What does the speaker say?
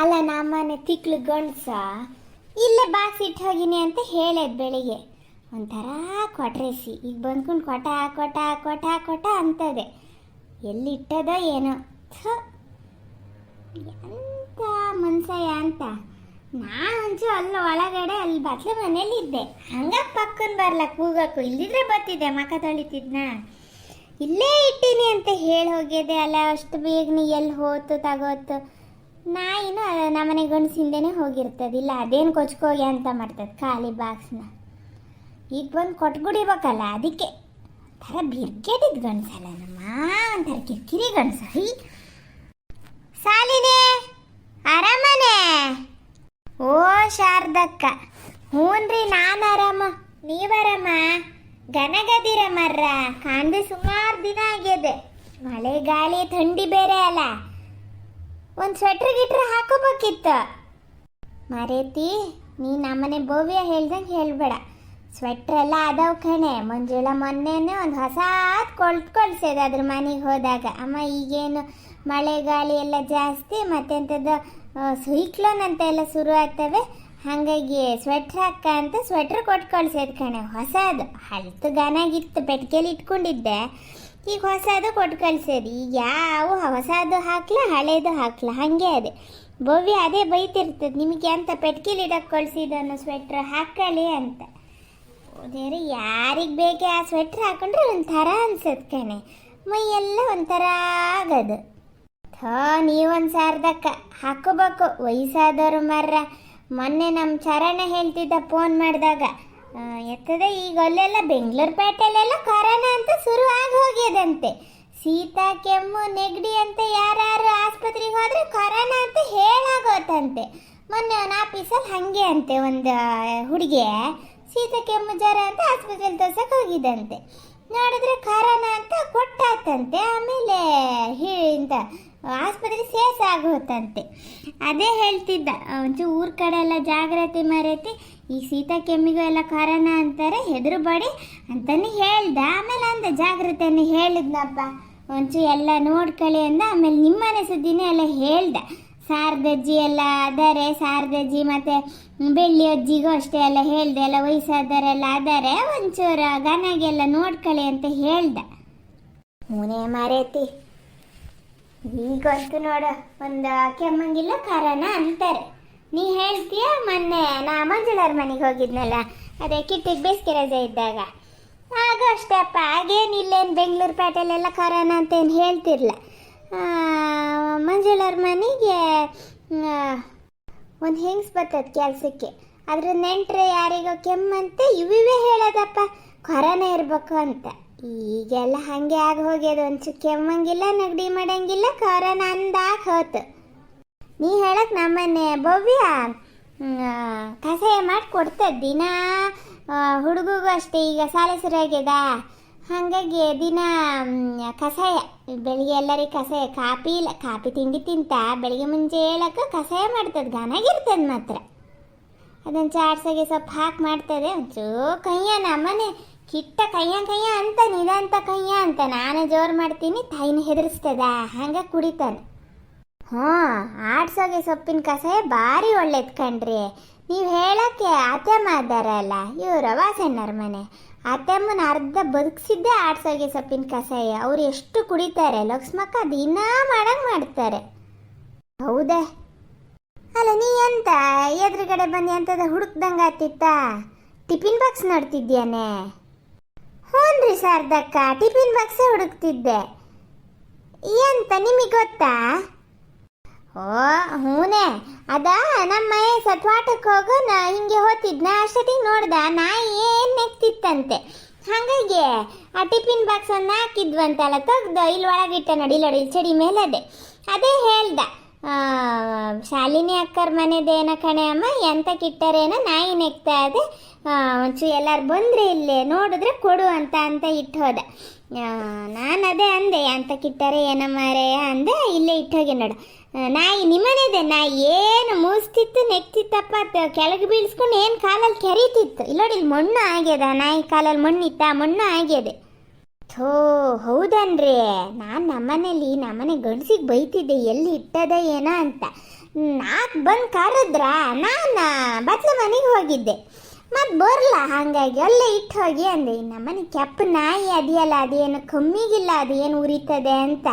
ಅಲ್ಲ, ನಮ್ಮನೆ ತಿಕ್ಳು ಗಂಡ್ಸ. ಇಲ್ಲೇ ಬಾಕ್ಸ್ ಇಟ್ಟು ಹೋಗಿನಿ ಅಂತ ಹೇಳದ್ ಬೆಳಿಗ್ಗೆ. ಒಂಥರ ಕೊಟ್ರೇಸಿ. ಈಗ ಬಂದ್ಕೊಂಡು ಕೊಟ ಕೊಟ ಕೊಟ ಕೊಟ ಅಂತದೆ. ಎಲ್ಲಿ ಇಟ್ಟದೋ ಏನೋ. ಎಂತ ಮನ್ಸಯ್ಯ ಅಂತ. ನಾ ಒಂಚು ಅಲ್ಲಿ ಒಳಗಡೆ, ಅಲ್ಲಿ ಬತ್ಲ ಮನೇಲಿ ಇದ್ದೆ ಹಂಗ ಪಕ್ಕನ್ ಬರ್ಲ, ಕೂಗಕ್ಕೂ. ಇಲ್ಲಿದ್ರೆ ಬತ್ತಿದ್ದೆ, ಮಕ ತೊಳಿತಿದ್ನ. ಇಲ್ಲೇ ಇಟ್ಟೀನಿ ಅಂತ ಹೇಳಿ ಹೋಗಿದೆ ಅಲ್ಲ, ಅಷ್ಟು ಬೇಗನೆ ಎಲ್ಲಿ ಹೋತು, ತಗೋತು. ನಾಯಿನೂ ನಮ್ಮನೆ ಹೋಗಿರ್ತದೆ. ಇಲ್ಲ, ಅದೇನು ಕೊಚ್ಕೋಗಿ ಅಂತ ಮಾಡ್ತದೆ ಖಾಲಿ ಬಾಕ್ಸ್ನ ಈಗ ಬಂದು ಕೊಟ್ಗುಡಿಬೇಕಲ್ಲ ಅದಕ್ಕೆ. ಥರ ಬಿರ್ಗೆಟಿದ್ ಗಂಡಸಲ್ಲ ನಮ್ಮ ಒಂಥರ ಕಿರಿಕಿರಿ ಗಂಡಸ ಸಾಲಿನೇ ಆರಾಮನೆ ಓ, ಶಾರದಕ್ಕ. ಹ್ಞೂನ್ರಿ ನಾನು ಆರಾಮ ನೀವರಮ್ಮ ಗನಗದಿರ ಮರ್ರ ಕಾಣ್ದೆ ಸುಮಾರು ದಿನ ಆಗಿದೆ ಮಳೆ ಗಾಳಿ ಥಂಡಿ ಬೇರೆ ಅಲ್ಲ. ಒಂದು ಸ್ವೆಟ್ರ್ ಗಿಟ್ರ್ ಹಾಕೋಬೇಕಿತ್ತು. ಮರೇತಿ, ನೀ ನಮ್ಮನೆ ಭವ್ಯ ಹೇಳ್ದಂಗೆ ಹೇಳ್ಬೇಡ. ಸ್ವೆಟ್ರ್ ಎಲ್ಲ ಅದಾವ ಕಣೆ. ಮಂಜುಳ ಮೊನ್ನೆನೆ ಒಂದು ಹೊಸ ಕೊಳ್ತು ಕೊಳ್ಸೋದು ಅದ್ರ ಮನೆಗೆ ಹೋದಾಗ. ಅಮ್ಮ, ಈಗೇನು ಮಳೆ ಗಾಳಿ ಎಲ್ಲ ಜಾಸ್ತಿ ಮತ್ತೆಂಥದ್ದು ಸೈಕ್ಲೋನ್ ಅಂತ ಎಲ್ಲ ಶುರು ಆಗ್ತವೆ. ಹಾಗಾಗಿ ಸ್ವೆಟ್ರ್ ಹಾಕ ಅಂತ ಸ್ವೆಟ್ರ್ ಕೊಟ್ಟು ಕಳ್ಸೇದ್ ಕಣೆ. ಹೊಸದು. ಹಳತು ಗಾನಾಗಿತ್ತು ಪೆಟ್ಕೆಲಿ ಇಟ್ಕೊಂಡಿದ್ದೆ. ಈಗ ಹೊಸದು ಕೊಟ್ಟು ಕಳ್ಸೇದು ಈಗ ಯಾವ ಹೊಸದು ಹಾಕ್ಲ, ಹಳೇದು ಹಾಕ್ಲ? ಹಾಗೆ ಅದೇ. ಭವ್ಯ ಅದೇ ಬೈತಿರ್ತದೆ. ನಿಮಗೆ ಅಂತ ಪೆಟ್ಕಿಲಿ ಇಡಕ್ಕೆ ಕಳ್ಸಿದನು ಸ್ವೆಟ್ರ್ ಹಾಕಲಿ ಅಂತ. ದೇವ್ರೆ ಯಾರಿಗೆ ಬೇಕೆ ಆ ಸ್ವೆಟ್ರ್ ಹಾಕೊಂಡ್ರೆ ಒಂಥರ ಅನ್ಸತ್ ಕಣೆ. ಎಲ್ಲ ಒಂಥರ ಆಗದು. ಥೋ, ನೀವೊಂದು ಸಾರ್ದಕ್ಕ ಹಾಕೋಬೇಕು. ವಯಸ್ಸಾದವರು ಮರ್ರ. ಮೊನ್ನೆ ನಮ್ಮ ಚರಣ ಹೇಳ್ತಿದ್ದ ಫೋನ್ ಮಾಡಿದಾಗ ಎತ್ತದೆ ಈಗ ಅಲ್ಲೆಲ್ಲ ಬೆಂಗಳೂರು ಪೇಟೆಲೆಲ್ಲ ಕೊರೋನಾ ಅಂತ ಶುರು ಆಗಿ ಹೋಗ್ಯದಂತೆ ಶೀತ ಕೆಮ್ಮು, ನೆಗಡಿ ಅಂತ ಯಾರ್ಯಾರು ಆಸ್ಪತ್ರೆಗೆ ಹೋದ್ರೆ ಕೊರೋನಾ ಅಂತ ಹೇಳಾಗೋತಂತೆ. ಮೊನ್ನೆ ಒಂದು ಆಫೀಸಲ್ಲಿ ಹಾಗೆ ಅಂತೆ ಒಂದು ಹುಡುಗಿ. ಶೀತ ಕೆಮ್ಮು, ಜ್ವರ ಅಂತ ಆಸ್ಪತ್ರೆಯಲ್ಲಿ ತೋರ್ಸಕ್ಕೆ ಹೋಗಿದಂತೆ. ನೋಡಿದ್ರೆ ಕೊರೋನಾ ಅಂತ ಕೊಟ್ಟಾತಂತೆ. ಆಮೇಲೆ ಇಂತ ಆಸ್ಪತ್ರೆ ಸೇಸ್ ಆಗುತ್ತಂತೆ ಅದೇ ಹೇಳ್ತಿದ್ದ ಒಂಚೂರು ಊರ ಕಡೆ ಎಲ್ಲ ಜಾಗ್ರತೆ ಮರೆತಿ, ಈ ಶೀತ ಕೆಮ್ಮಿಗೂ ಎಲ್ಲ ಕಾರಣ ಅಂತಾರೆ, ಹೆದರುಬಾಡಿ ಅಂತಲೇ ಹೇಳ್ದ. ಆಮೇಲೆ ಅಂದ ಜಾಗ್ರತೆಯನ್ನು ಹೇಳಿದ್ನಪ್ಪ. ಒಂಚೂರು ಎಲ್ಲ ನೋಡ್ಕೊಳ್ಳಿ ಅಂದ, ಆಮೇಲೆ ನಿಮ್ಮನೆ ಸುದ್ದಿನೇ ಎಲ್ಲ ಹೇಳ್ದ. ಸಾರದಜ್ಜಿ ಎಲ್ಲ ಅದಾರೆ ಸಾರದಜ್ಜಿ ಮತ್ತೆ ಬೆಳ್ಳಿ ಅಜ್ಜಿಗೂ ಅಷ್ಟೇ ಎಲ್ಲ ಹೇಳ್ದೆ, ಎಲ್ಲ ವಯಸ್ಸಾದವರೆಲ್ಲ ಅದಾರೆ ಒಂಚೂರು ಗನಾಗೆಲ್ಲ ನೋಡ್ಕೊಳ್ಳಿ ಅಂತ ಹೇಳ್ದ. ಮೂನೇ ಮಾರೇತಿ. ಈಗಂತೂ ನೋಡ, ಒಂದು ಕೆಮ್ಮಂಗಿಲ್ಲ ಕಾರಣ ಅಂತಾರೆ. ನೀ ಹೇಳ್ತೀಯ, ಮೊನ್ನೆ ನಾ ಮಂಜುಳಾರ ಮನೆಗೆ ಹೋಗಿದ್ನಲ್ಲ, ಅದೇ ಕಿಟ್ಟಿಗೆ ಬೇಸಿಗೆ ರಜೆ ಇದ್ದಾಗ. ಆಗ ಅಷ್ಟೇ ಅಪ್ಪ ಆಗೇನು ಇಲ್ಲೇನು ಬೆಂಗಳೂರು ಪೇಟೆಲೆಲ್ಲ ಕರೋನಾ ಅಂತ ಏನು ಹೇಳ್ತಿರ್ಲ ಮಂಜುಳರ ಮನೆಗೆ ಒಂದು ಹೆಂಗ್ಸ್ ಬರ್ತದೆ ಕೆಲಸಕ್ಕೆ. ಅದ್ರ ನೆಂಟ್ರೆ ಯಾರಿಗೋ ಕೆಮ್ಮಂತೆ ಇವಿವೇ ಹೇಳೋದಪ್ಪ, ಕೊರೋನ ಇರಬೇಕು ಅಂತ. ಈಗೆಲ್ಲ ಹಾಗೆ ಆಗಿ ಹೋಗ್ಯದ ಒಂಚು ಕೆಮ್ಮಂಗಿಲ್ಲ, ನೆಗಡಿ ಮಾಡಂಗಿಲ್ಲ ಕೊರೋನಾ ಅಂದಾಗ ಹೋತು. ನೀ ಹೇಳಕ್ ನಮ್ಮನೆ ಭವ್ಯ ಕಸಾಯ ಕಷಾಯ ಮಾಡಿ ಕೊಡ್ತದೆ ದಿನ ಹುಡುಗಿಗೂ ಅಷ್ಟೇ, ಈಗ ಸಾಲೆ ಶುರುವಾಗ್ಯದ ಹಾಗಾಗಿ ದಿನ ಕಷಾಯ, ಬೆಳಿಗ್ಗೆ ಎಲ್ಲರಿಗೆ ಕಷಾಯ, ಕಾಪಿ ಇಲ್ಲ, ಕಾಪಿ ತಿಂಡಿ ತಿಂತ, ಬೆಳಿಗ್ಗೆ ಮುಂಚೆ ಹೇಳಕ್ಕೆ ಕಷಾಯ ಮಾಡ್ತದೆ ಗಾನಾಗಿರ್ತದೆ ಮಾತ್ರ. ಅದನ್ನು ಚಾಟ್ಸಾಗೆ ಸ್ವಲ್ಪ ಹಾಕಿ ಮಾಡ್ತದೆ, ಒಂಚೂರು ಕೈಯ ನಮ್ಮನೆ ಕಿಟ್ಟ ಕೈಯ ಕೈಯ ಅಂತ ನಿಧಾಂತ ಕೈಯ ಅಂತ ನಾನು ಜೋರು ಮಾಡ್ತೀನಿ, ತಾಯಿನ ಹೆದರಿಸ್ತದ, ಹಂಗೆ ಕುಡಿತಾನೆ. ಹ್ಞೂ, ಆಡ್ಸೋಗೆ ಸೊಪ್ಪಿನ ಕಷಾಯ ಭಾರಿ ಒಳ್ಳೇದು ಕಣ್ರಿ. ನೀವು ಹೇಳೋಕ್ಕೆ ಅತ್ಯಮ್ಮ ಅದಾರಲ್ಲ ಇವರು ವಾಸಣ್ಣರ ಮನೆ. ಅತ್ಯಮ್ಮನ ಅರ್ಧ ಬದುಕಿಸಿದ್ದೆ ಆಡ್ಸೋಗೆ ಸೊಪ್ಪಿನ ಕಷಾಯ. ಅವ್ರು ಎಷ್ಟು ಕುಡಿತಾರೆ, ಲಕ್ಷ್ಮಕ್ಕ ದಿನ ಮಾಡಂಗೆ ಮಾಡ್ತಾರೆ. ಹೌದೇ? ಅಲ್ಲ, ನೀ ಎಂತ ಎದುರುಗಡೆ ಬಂದು ಅಂತದ ಹುಡುಕ್ದಂಗೆ ಆತಿತ್ತ? Tiffin box ನೋಡ್ತಿದ್ಯಾನೆ? ಹ್ಞೂನ್ರಿ ಶಾರದಕ್ಕ ಟಿಫಿನ್ ಬಾಕ್ಸ್ ಹುಡುಕ್ತಿದ್ದೆ. ಎಂತ ನಿಮಗೆ ಗೊತ್ತಾ? ಓ, ಹೂನೆ. ಅದ ನಮ್ಮ ಸತ್ವಾಟಕ್ಕೆ ಹೋಗೋಣ ಹಿಂಗೆ ಹೋತಿದ್ನ ಅಷ್ಟೊತ್ತಿಗೆ ನೋಡ್ದ, ನಾಯಿ ಏನು ನೆಕ್ತಿತ್ತಂತೆ ಹಾಗಾಗಿ ಆ ಟಿಫಿನ್ ಬಾಕ್ಸ್ ಅನ್ನ ಹಾಕಿದ್ವಂತಲ್ಲ, ತೆಗ್ದು, ಇಲ್ಲಿ ಒಳಗಿಟ್ಟ ನೋಡಿ ನೋಡಿ ಚಡಿ ಮೇಲೆ ಅದೇ ಅದೇ ಹೇಳ್ದ. ಶಾಲಿನಿ ಅಕ್ಕರ ಮನೆದೇನ ಕಣೆ ಅಮ್ಮ, ಎಂತ ಕಿಟ್ಟರೇನ ನಾಯಿ ನೆಗ್ತಾ ಇದೆ. ಒಂಚು ಎಲ್ಲಾರು ಬಂದ್ರೆ ಇಲ್ಲಿ ನೋಡಿದ್ರೆ ಕೊಡು ಅಂತ ಅಂತ ಇಟ್ಟು ಹೋದ ನಾನು ಅದೇ ಅಂದೆ, ಎಂತ ಕಿಟ್ಟರೆ ಏನ ಮಾರೆಯ ಅಂದೆ, ಇಲ್ಲೇ ಇಟ್ಟೋಗಿ ನೋಡು. ನಾಯಿ ನಿಮ್ಮನೇದೆ, ನಾಯಿ ಏನು ಮೂಸ್ತಿತ್ತು, ನೆಕ್ತಿತ್ತಪ್ಪ ಕೆಳಗೆ ಬೀಳ್ಸ್ಕೊಂಡು ಏನು ಕಾಲಲ್ಲಿ ಕೆರೀತಿತ್ತು. ಇಲ್ಲಿ ಮಣ್ಣು ಆಗ್ಯದ, ನಾಯಿ ಕಾಲಲ್ಲಿ ಮಣ್ಣಿತ್ತ, ಮಣ್ಣು ಆಗ್ಯದೆ. ಥೋ, ಹೌದನ್ರಿ. ನಾನು ನಮ್ಮನೇಲಿ ನಮ್ಮನೆ ಗಂಡಸಿಗೆ ಬೈತಿದ್ದೆ, ಎಲ್ಲಿ ಇಟ್ಟದ ಏನ ಅಂತ. ನಾಲ್ಕು ಬಂದು ಕರೆದ್ರ, ನಾನು ಬತ್ಲ ಮನೆಗೆ ಹೋಗಿದ್ದೆ. ಮತ್ತು ಬರಲ್ಲ ಹಾಗಾಗಿ ಅಲ್ಲೇ ಇಟ್ಟು ಹೋಗಿ ಅಂದೆ. ನಮ್ಮನೆ ಕೆಪ್ಪ ನಾಯಿ ಅದೆಯಲ್ಲ, ಅದೇನು ಕಮ್ಮಿಗಿಲ್ಲ, ಅದೇನು ಉರಿತದೆ ಅಂತ.